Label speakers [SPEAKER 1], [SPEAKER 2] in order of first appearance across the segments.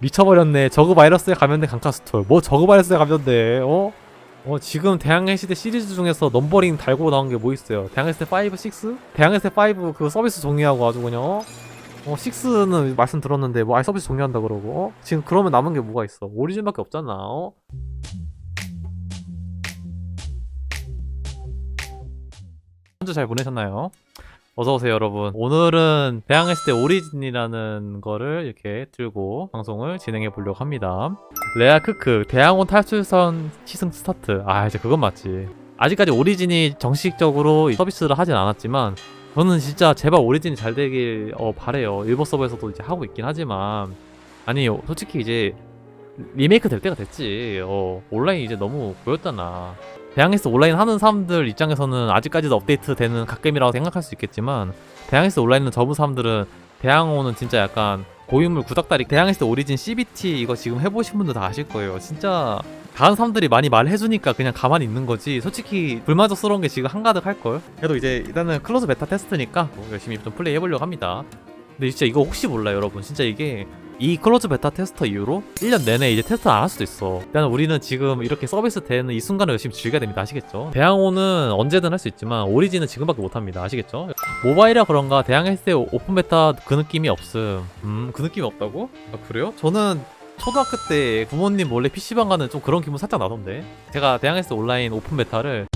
[SPEAKER 1] 미쳐버렸네. 저그 바이러스에 감염된 강카스톨. 뭐 저그 바이러스에 감염돼? 어? 어 지금 대항해 시대 시리즈 중에서 넘버링 달고 나온 게 뭐 있어요? 대항해 시대 5, 6? 대항해 시대 5 그 서비스 종료하고 아주 그냥 어? 어 6는 말씀 들었는데 뭐 아예 서비스 종료한다 그러고 어? 지금 그러면 남은 게 뭐가 있어? 오리진밖에 없잖아. 어? 한주 잘 보내셨나요? 어서오세요 여러분. 오늘은 대항했을 때 오리진이라는 거를 이렇게 들고 방송을 진행해 보려고 합니다. 레아 크크 대항온 탈출선 시승 스타트. 아 이제 그건 맞지. 아직까지 오리진이 정식적으로 서비스를 하진 않았지만 저는 진짜 제발 오리진이 잘 되길 어, 바래요. 일본 서버에서도 이제 하고 있긴 하지만. 아니 솔직히 이제 리메이크 될 때가 됐지. 어, 온라인 이제 너무 보였잖아 대항에서 온라인 하는 사람들 입장에서는 아직까지도 업데이트 되는 갓겜이라고 생각할 수 있겠지만 대항에서 온라인을 접은 사람들은 대항호는 진짜 약간 고인물 구닥다리 대항에서 오리진 CBT 이거 지금 해보신 분들 다 아실 거예요. 진짜 다른 사람들이 많이 말해주니까 그냥 가만히 있는 거지. 솔직히 불만족스러운 게 지금 한가득 할걸. 그래도 이제 일단은 클로즈 베타 테스트니까 뭐 열심히 좀 플레이 해보려고 합니다. 근데 진짜 이거 혹시 몰라요 여러분. 진짜 이게 이 클로즈 베타 테스터 이후로 1년 내내 이제 테스트 안 할 수도 있어. 일단 우리는 지금 이렇게 서비스 되는 이 순간을 열심히 즐겨야 됩니다. 아시겠죠? 대항호는 언제든 할 수 있지만 오리진은 지금밖에 못 합니다. 아시겠죠? 모바일이라 그런가 대항 헬스의 오픈 베타 그 느낌이 없음. 음, 그 느낌이 없다고? 아, 그래요? 저는 초등학교 때 부모님 몰래 PC방 가는 좀 그런 기분 살짝 나던데. 제가 대항 헬스 온라인 오픈 베타를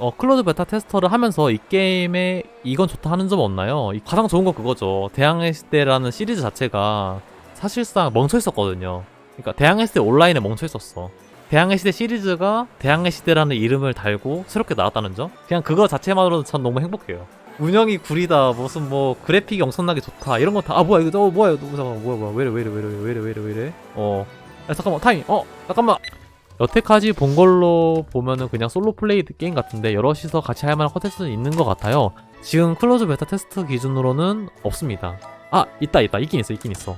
[SPEAKER 1] 어, 클로즈 베타 테스터를 하면서 이 게임에 이건 좋다 하는 점 없나요? 이 가장 좋은 건 그거죠. 대항해 시대라는 시리즈 자체가 사실상 멈춰 있었거든요. 그러니까 대항해 시대 온라인에 멈춰 있었어. 대항해 시대 시리즈가 대항해 시대라는 이름을 달고 새롭게 나왔다는 점? 그냥 그거 자체만으로도 전 너무 행복해요. 운영이 구리다, 무슨 뭐 그래픽이 엄청나게 좋다 이런 거다아 뭐야 이거 어 뭐야 이거 잠깐만 뭐야 뭐야 왜이래 왜이래 왜이래 왜이래 왜이래 왜이래 어 야, 잠깐만 타임 어 잠깐만 여태까지 본 걸로 보면은 그냥 솔로 플레이 게임 같은데 여럿이서 같이 할 만한 컨텐츠는 있는 것 같아요. 지금 클로즈 베타 테스트 기준으로는 없습니다. 아 있다 있다 있긴 있어 있긴 있어.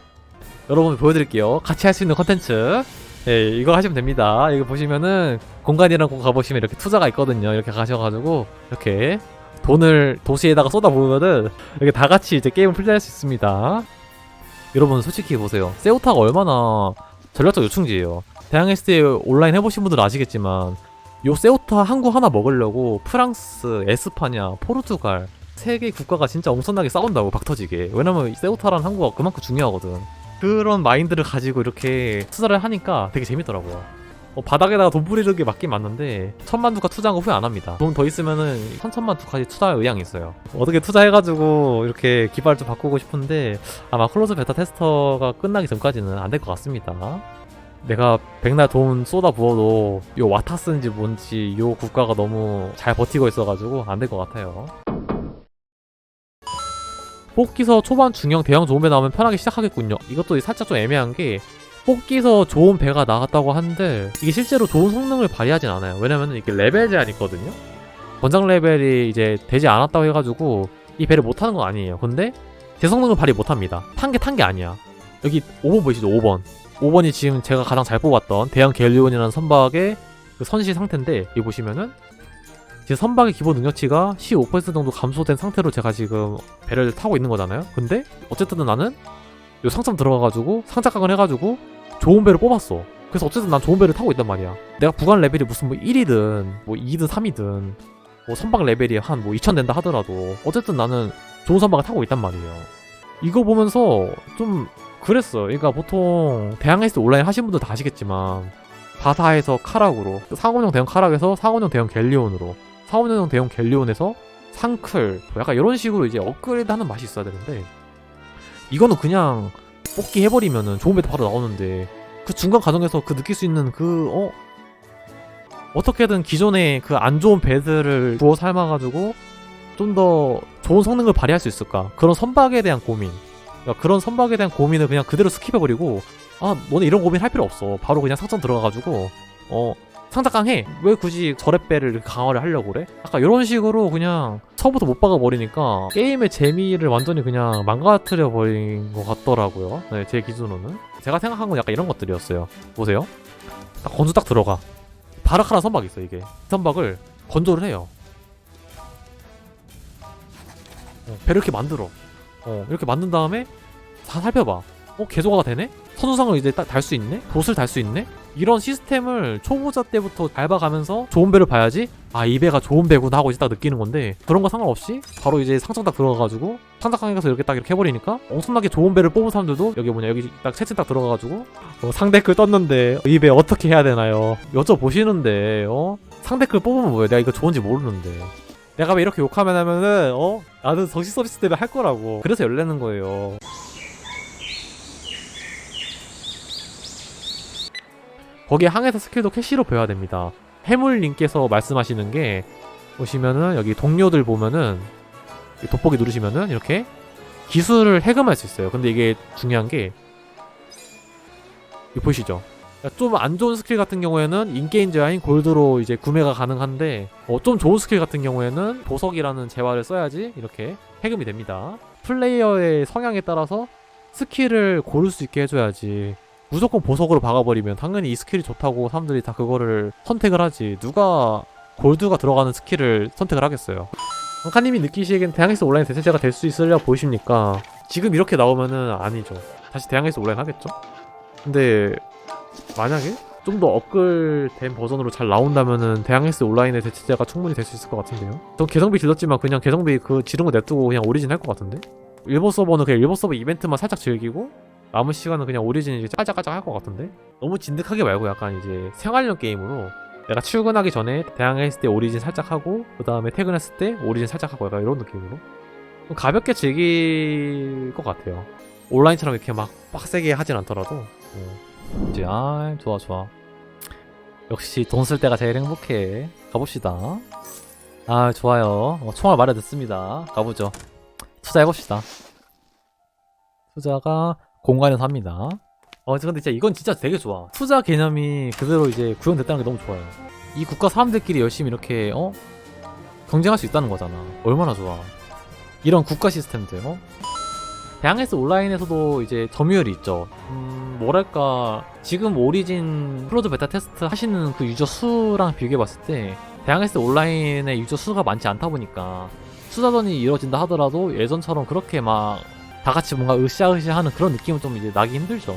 [SPEAKER 1] 여러분 보여드릴게요. 같이 할 수 있는 컨텐츠. 예, 이거 하시면 됩니다. 이거 보시면은 공간이랑 곳 가보시면 이렇게 투자가 있거든요. 이렇게 가셔가지고 이렇게 돈을 도시에다가 쏟아부으면은 이렇게 다 같이 이제 게임을 플레이할 수 있습니다. 여러분 솔직히 보세요. 세오타가 얼마나 전략적 요충지예요. 대항했을 때 온라인 해보신 분들은 아시겠지만 요 세오타 항구 하나 먹으려고 프랑스, 에스파냐, 포르투갈 세 개 국가가 진짜 엄청나게 싸운다고 박터지게. 왜냐면 이 세오타라는 항구가 그만큼 중요하거든. 그런 마인드를 가지고 이렇게 투자를 하니까 되게 재밌더라고요. 어, 바닥에다가 돈 뿌리는 게 맞긴 맞는데 천만 두카 투자한 거 후회 안 합니다. 돈 더 있으면은 천천만 두카지 투자할 의향이 있어요. 어떻게 투자해가지고 이렇게 기발 좀 바꾸고 싶은데 아마 클로즈 베타 테스터가 끝나기 전까지는 안 될 것 같습니다 내가 백날 돈 쏟아 부어도 요 와타스인지 뭔지 요 국가가 너무 잘 버티고 있어가지고 안 될 것 같아요. 뽑기서 초반 중형 대형 좋은 배 나오면 편하게 시작하겠군요. 이것도 살짝 좀 애매한 게 뽑기서 좋은 배가 나왔다고 하는데 이게 실제로 좋은 성능을 발휘하진 않아요. 왜냐면 이게 레벨 제한이 있거든요. 권장 레벨이 이제 되지 않았다고 해가지고 이 배를 못 타는 건 아니에요. 근데 제 성능을 발휘 못 합니다. 탄 게 탄 게 아니야. 여기 5번 보이시죠? 5번. 5번이 지금 제가 가장 잘 뽑았던 대형 갤리온이라는 선박의 그 선시 상태인데 여기 보시면은 지금 선박의 기본 능력치가 15% 정도 감소된 상태로 제가 지금 배를 타고 있는 거잖아요. 근데 어쨌든 나는 요 상점 들어가가지고 상작강을 해가지고 좋은 배를 뽑았어. 그래서 어쨌든 난 좋은 배를 타고 있단 말이야. 내가 구간 레벨이 무슨 뭐 1이든 뭐 2든 3이든 뭐 선박 레벨이 한 뭐 2000 된다 하더라도 어쨌든 나는 좋은 선박을 타고 있단 말이에요. 이거 보면서 좀 그랬어요. 그러니까 보통 대항에서 온라인 하신 분들 다 아시겠지만 바다에서 카락으로 상온형 대형 카락에서 상온형 대형 갤리온으로 상온형 대형 갤리온에서 상클 뭐 약간 이런 식으로 이제 업그레이드하는 맛이 있어야 되는데 이거는 그냥 뽑기 해버리면은 좋은 배도 바로 나오는데 그 중간 과정에서 그 느낄 수 있는 그 어? 어떻게든 기존의 그 안 좋은 배들을 구워 삶아가지고 좀 더 좋은 성능을 발휘할 수 있을까 그런 선박에 대한 고민 그러니까 그런 선박에 대한 고민을 그냥 그대로 스킵해버리고 아 너네 이런 고민 할 필요 없어. 바로 그냥 상점 들어가가지고 어 상작강 해 왜 굳이 저랩배를 강화를 하려고 그래? 아까 이런 식으로 그냥 처음부터 못 박아버리니까 게임의 재미를 완전히 그냥 망가뜨려 버린 것 같더라고요. 네, 제 기준으로는. 제가 생각한 건 약간 이런 것들이었어요. 보세요. 딱 건조 딱 들어가. 바라카라 선박 있어 이게. 이 선박을 건조를 해요. 어, 배를 이렇게 만들어 어, 이렇게 만든 다음에 다 살펴봐. 어 개조가 되네? 선수상을 이제 딱달수 있네? 돛을 달 수 있네? 이런 시스템을 초보자 때부터 밟아가면서 좋은 배를 봐야지 아 이 배가 좋은 배구나 하고 이제 딱 느끼는 건데 그런 거 상관없이 바로 이제 상장 딱 들어가가지고 상장강에 가서 이렇게 딱 이렇게 해버리니까 엄청나게 좋은 배를 뽑은 사람들도 여기 뭐냐 여기 딱 채팅 딱 들어가가지고 어, 상대클 떴는데 이 배 어떻게 해야 되나요? 여쭤보시는데 어? 상대클 뽑으면 뭐야 내가 이거 좋은지 모르는데 내가 왜 이렇게 욕하면 하면은 어? 나는 정식 서비스 때문에 할 거라고 그래서 열내는 거예요 거기에 항해사 스킬도 캐시로 배워야 됩니다. 해물님께서 말씀하시는 게 보시면은 여기 동료들 보면은 이 돋보기 누르시면은 이렇게 기술을 해금할 수 있어요. 근데 이게 중요한 게 보이시죠? 좀 안 좋은 스킬 같은 경우에는 인게임 제화인 골드로 이제 구매가 가능한데 어, 좀 좋은 스킬 같은 경우에는 보석이라는 재화를 써야지 이렇게 해금이 됩니다. 플레이어의 성향에 따라서 스킬을 고를 수 있게 해줘야지 무조건 보석으로 박아버리면 당연히 이 스킬이 좋다고 사람들이 다 그거를 선택을 하지 누가 골드가 들어가는 스킬을 선택을 하겠어요 칸카님이 느끼시기엔 대항에서 온라인 대체제가 될 수 있으려 보이십니까? 지금 이렇게 나오면은 아니죠 다시 대항에서 온라인 하겠죠? 근데 만약에 좀 더 업글된 버전으로 잘 나온다면은 대항에스 온라인의 대체제가 충분히 될 수 있을 것 같은데요. 전 개성비 질렀지만 그냥 개성비 그 지른 거 냅두고 그냥 오리진 할 것 같은데? 일본 서버는 그냥 일본 서버 이벤트만 살짝 즐기고 남은 시간은 그냥 오리진 이제 깔짝깔짝 할 것 같은데? 너무 진득하게 말고 약간 이제 생활용 게임으로 내가 출근하기 전에 대항했을 때 오리진 살짝 하고 그 다음에 퇴근했을 때 오리진 살짝 하고 약간 이런 느낌으로? 좀 가볍게 즐길 것 같아요. 온라인처럼 이렇게 막 빡세게 하진 않더라도. 어. 이제 아 좋아 좋아 역시 돈 쓸 때가 제일 행복해 가봅시다 아 좋아요 어, 총알 마련 됐습니다 가보죠 투자해봅시다 투자가 공간에서 합니다. 어, 근데 진짜 이건 진짜 되게 좋아. 투자 개념이 그대로 이제 구현됐다는 게 너무 좋아요. 이 국가 사람들끼리 열심히 이렇게 어 경쟁할 수 있다는 거잖아. 얼마나 좋아. 이런 국가 시스템들. 어? 대항에스 온라인에서도 이제 점유율이 있죠. 음, 뭐랄까 지금 오리진 프로드 베타 테스트 하시는 그 유저 수랑 비교해 봤을 때 대항에스 온라인의 유저 수가 많지 않다 보니까 수자전이 이루어진다 하더라도 예전처럼 그렇게 막 다 같이 뭔가 으쌰으쌰하는 그런 느낌은 좀 이제 나기 힘들죠.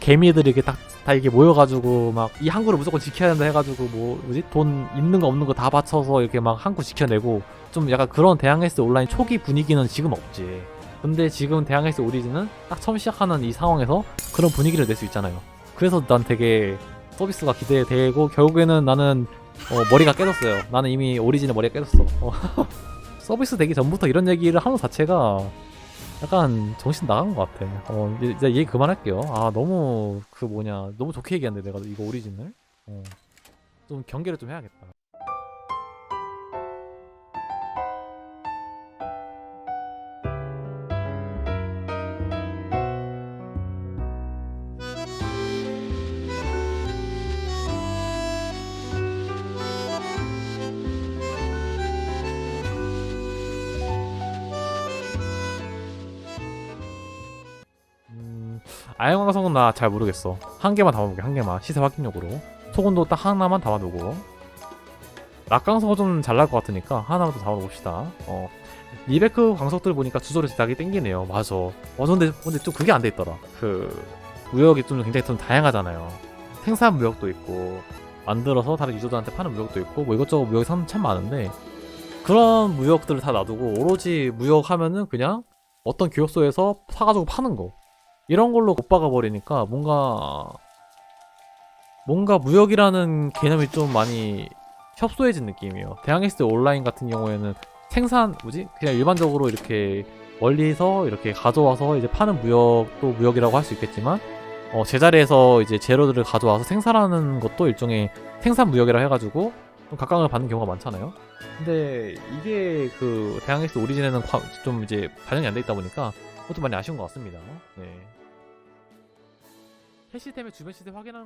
[SPEAKER 1] 개미들이 이렇게 딱, 다 이렇게 모여가지고 막 이 항구를 무조건 지켜야 된다 해가지고 뭐 뭐지 돈 있는 거 없는 거 다 바쳐서 이렇게 막 항구 지켜내고 좀 약간 그런 대항에스 온라인 초기 분위기는 지금 없지. 근데 지금 대항에스 오리진은 딱 처음 시작하는 이 상황에서 그런 분위기를 낼 수 있잖아요. 그래서 난 되게 서비스가 기대되고 결국에는 나는 어, 머리가 깨졌어요. 나는 이미 오리진의 머리가 깨졌어. 어. 서비스 되기 전부터 이런 얘기를 하는 자체가 약간 정신 나간 것 같아. 어, 이제 얘기 그만할게요. 아, 너무 그 뭐냐, 너무 좋게 얘기한데 내가 이거 오리진을. 어, 좀 경계를 좀 해야겠다. 아영광석은 나 잘 모르겠어. 한 개만 담아볼게, 한 개만. 시세 확인용으로. 소금도 딱 하나만 담아두고. 낙광석은 좀 잘 날 것 같으니까 하나만 더 담아봅시다. 어. 리베크 광석들 보니까 주소를 대하게 땡기네요. 맞아. 어, 근데, 근데 좀 그게 안 돼 있더라. 그, 무역이 좀 굉장히 좀 다양하잖아요. 생산 무역도 있고, 만들어서 다른 유저들한테 파는 무역도 있고, 뭐 이것저것 무역이 참, 참 많은데, 그런 무역들을 다 놔두고, 오로지 무역하면은 그냥 어떤 교육소에서 사가지고 파는 거. 이런 걸로 못 박아 버리니까 뭔가 뭔가 무역이라는 개념이 좀 많이 협소해진 느낌이에요. 대항에스 온라인 같은 경우에는 생산 뭐지? 그냥 일반적으로 이렇게 멀리서 이렇게 가져와서 이제 파는 무역도 무역이라고 할 수 있겠지만 어, 제자리에서 이제 재료들을 가져와서 생산하는 것도 일종의 생산 무역이라 해가지고 좀 각광을 받는 경우가 많잖아요. 근데 이게 그 대항에스 오리진에는 과- 좀 이제 반영이 안 돼 있다 보니까 그것도 많이 아쉬운 것 같습니다. 네. 캐시템의 주변 시세 확인하는